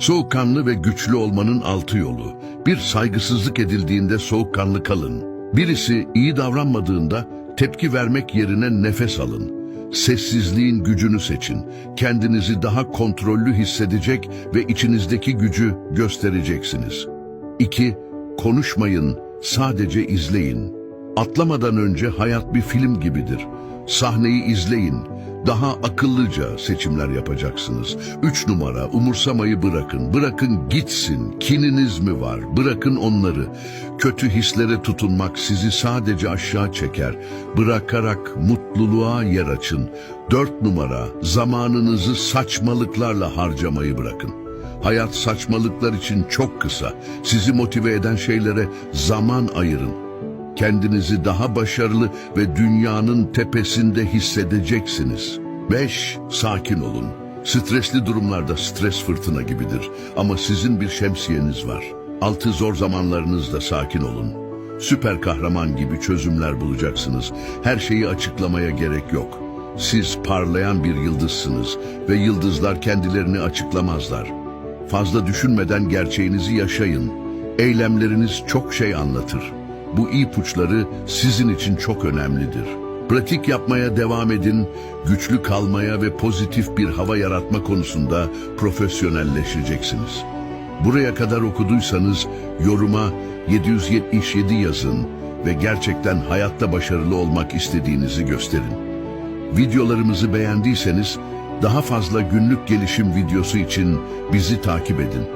Soğukkanlı ve güçlü olmanın altı yolu. Bir saygısızlık edildiğinde soğukkanlı kalın. Birisi iyi davranmadığında tepki vermek yerine nefes alın. Sessizliğin gücünü seçin. Kendinizi daha kontrollü hissedecek ve içinizdeki gücü göstereceksiniz. 2. Konuşmayın, sadece izleyin. Atlamadan önce hayat bir film gibidir. Sahneyi izleyin. Daha akıllıca seçimler yapacaksınız. Üç numara, umursamayı bırakın. Bırakın gitsin. Kininiz mi var? Bırakın onları. Kötü hislere tutunmak sizi sadece aşağı çeker. Bırakarak mutluluğa yer açın. Dört numara, zamanınızı saçmalıklarla harcamayı bırakın. Hayat saçmalıklar için çok kısa. Sizi motive eden şeylere zaman ayırın. Kendinizi daha başarılı ve dünyanın tepesinde hissedeceksiniz. 5. Sakin olun. Stresli durumlarda stres fırtına gibidir. Ama sizin bir şemsiyeniz var. 6. Zor zamanlarınızda sakin olun. Süper kahraman gibi çözümler bulacaksınız. Her şeyi açıklamaya gerek yok. Siz parlayan bir yıldızsınız ve yıldızlar kendilerini açıklamazlar. Fazla düşünmeden gerçeğinizi yaşayın. Eylemleriniz çok şey anlatır. Bu ipuçları sizin için çok önemlidir. Pratik yapmaya devam edin, güçlü kalmaya ve pozitif bir hava yaratma konusunda profesyonelleşeceksiniz. Buraya kadar okuduysanız yoruma 777 yazın ve gerçekten hayatta başarılı olmak istediğinizi gösterin. Videolarımızı beğendiyseniz daha fazla günlük gelişim videosu için bizi takip edin.